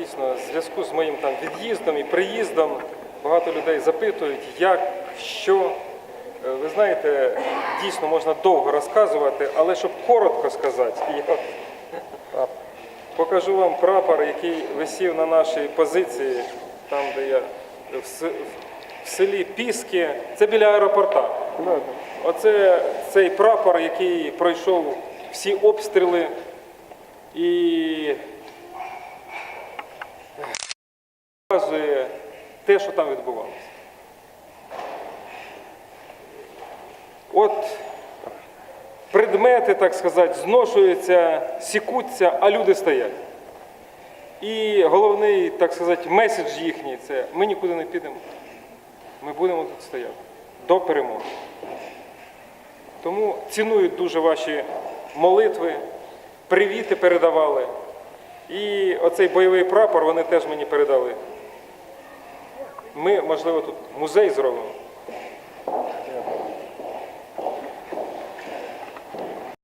дійсно в зв'язку з моїм там від'їздом і приїздом багато людей запитують, як, що. Е, Ви знаєте, дійсно можна довго розказувати, але щоб коротко сказати, я покажу вам прапор, який висів на нашій позиції, там, де я в, селі Піски, це біля аеропорта. Оце цей прапор, який пройшов всі обстріли і показує те, що там відбувалося. От предмети, так сказати, зношуються, сікуться, а люди стоять. І головний, так сказати, меседж їхній це ми нікуди не підемо. Ми будемо тут стояти до перемоги. Тому цінують дуже ваші молитви, привіти передавали. І оцей бойовий прапор вони теж мені передали. Ми, можливо, тут музей зробимо.